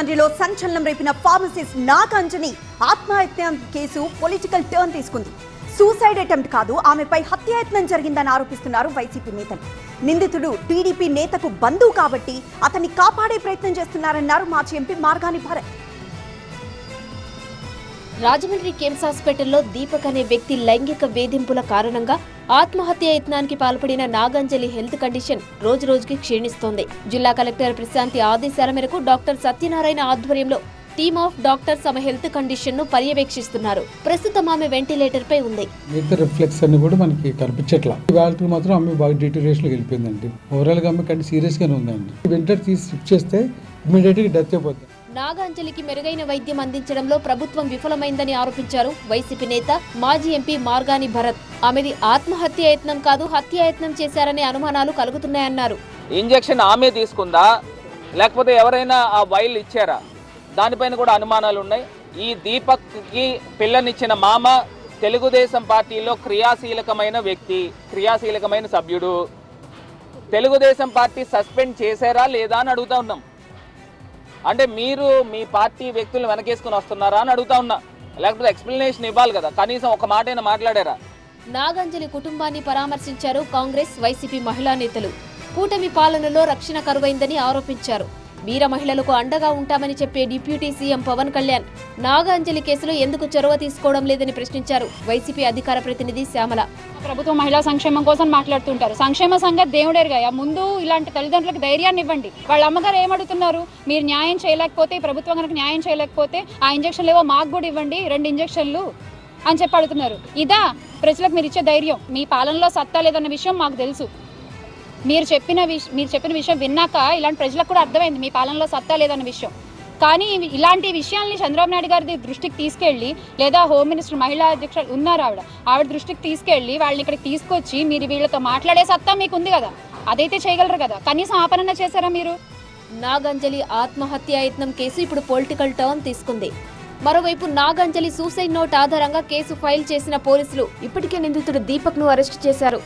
మంత్రిలో సంచలనం రేపిన ఫార్మసిస్ట్ నాగాంజని ఆత్మహత్య case political turn తీసుకుంది. సూసైడ్ అటెంప్ట్ కాదు ఆమెపై హత్యాయత్నం జరిగిందని ఆరోపిస్తున్నారు వైసీపీ నేతలు. నిందితుడు టీడీపీ నేతకు బంధువు కాబట్టి అతన్ని కాపాడే ప్రయత్నం చేస్తున్నారన్నారు మాజీ ఎంపీ మార్గాని భారత్. రాజమండ్రి కేమ్స్ హాస్పిటల్లో దీపక్ అనే వ్యక్తి లైంగిక వేధింపుల కారణంగా ఆత్మహత్య యత్నానికి పాల్పడిన నాగంజలి హెల్త్ కండిషన్ రోజు రోజుకి క్షీణిస్తోంది. జిల్లా కలెక్టర్ ప్రశాంతి ఆదేశాల మేరకు డాక్టర్ సత్యనారాయణ ఆధ్వర్యంలో టీమ్ ఆఫ్ డాక్టర్స్ ఆమె హెల్త్ కండిషన్ను పర్యవేక్షిస్తున్నారు. ప్రస్తుతం ఆమె వెంటిలేటర్ పై ఉంది మిగతా రిఫ్లెక్స్ అన్ని కూడా మనకి కనిపించట్లా. ఇవాళకి మాత్రం ఆమె బాగా డిటరేషన్కి వెళ్ళిపోయిందండి. ఓవరాల్గా ఆమె కంటే సీరియస్గానే ఉందండి. వెంటనే తీసి షిఫ్ట్ చేస్తే ఇమీడియట్గా డెత్ అయిపోతుంది నాగాంజలికి మెరుగైన వైద్యం అందించడంలో ప్రభుత్వం విఫలమైందని ఆరోపించారు వైసీపీ నేత మాజీ ఎంపీ మార్గాని భరత్. ఆమెది ఆత్మహత్య యత్నం కాదు హత్యాయత్నం చేశారనే అనుమానాలు కలుగుతున్నాయన్నారు. ఇంజెక్షన్ ఆమె తీసుకుందా? లేకపోతే ఎవరైనా ఆ వైల్ ఇచ్చారా? దానిపైన కూడా అనుమానాలు ఉన్నాయి ఈ దీపక్కి పిల్లనిచ్చిన మామ తెలుగుదేశం పార్టీలో క్రియాశీలకమైన వ్యక్తి క్రియాశీలకమైన సభ్యుడు. తెలుగుదేశం పార్టీ సస్పెండ్ చేశారా లేదా అని అడుగుతా ఉన్నాం. అంటే మీరు మీ పార్టీ వ్యక్తులను వెనకేసుకుని వస్తున్నారా అని అడుగుతా ఉన్నా. లేకపోతే ఎక్స్ప్లెనేషన్ ఇవ్వాలి కదా. కనీసం ఒక మాట అయినా మాట్లాడారా? నాగంజలి కుటుంబాన్ని పరామర్శించారు కాంగ్రెస్ వైసీపీ మహిళా నేతలు. కూటమి పాలనలో రక్షణ కరువైందని ఆరోపించారు. వీర మహిళలకు అండగా ఉంటామని చెప్పే డిప్యూటీ సీఎం పవన్ కళ్యాణ్ నాగాంజలి కేసులో ఎందుకు చొరవ తీసుకోవడం లేదని ప్రశ్నించారు. వైసీపీ అధికార ప్రతినిధి శ్యామల. ప్రభుత్వం మహిళా సంక్షేమం కోసం మాట్లాడుతుంటారు. సంక్షేమ సంగతి దేవుడేరుగా. ముందు ఇలాంటి తల్లిదండ్రులకు ధైర్యాన్ని ఇవ్వండి. వాళ్ళ అమ్మగారు ఏమడుగుతున్నారు? మీరు న్యాయం చేయలేకపోతే ప్రభుత్వం కనుక న్యాయం చేయలేకపోతే ఆ ఇంజక్షన్లు ఏవో మాకు కూడా ఇవ్వండి రెండు ఇంజక్షన్లు అని చెప్పి అడుగుతున్నారు. ఇదా ప్రజలకు మీరు ఇచ్చే ధైర్యం. మీ పాలనలో సత్తా లేదన్న విషయం మాకు తెలుసు. మీరు చెప్పిన విష మీరు చెప్పిన విషయం విన్నాక ఇలాంటి ప్రజలకు కూడా అర్థమైంది మీ పాలనలో సత్తా లేదన్న విషయం. కానీ ఇలాంటి విషయాల్ని చంద్రబాబు నాయుడు గారి దృష్టికి తీసుకెళ్ళి లేదా హోమ్ మినిస్టర్ మహిళా అధ్యక్షులు ఉన్నారు ఆవిడ. ఆవిడ దృష్టికి తీసుకెళ్ళి వాళ్ళని ఇక్కడికి తీసుకొచ్చి మీరు వీళ్ళతో మాట్లాడే సత్తా మీకు ఉంది కదా. అదైతే చేయగలరు కదా. కనీసం ఆపరణ చేశారా మీరు? నాగంజలి ఆత్మహత్య యత్నం కేసు ఇప్పుడు పొలిటికల్ టర్న్ తీసుకుంది. మరోవైపు నాగంజలి సూసైడ్ నోట్ ఆధారంగా కేసు ఫైల్ చేసిన పోలీసులు ఇప్పటికే నిందితుడు దీపక్ను అరెస్ట్ చేశారు.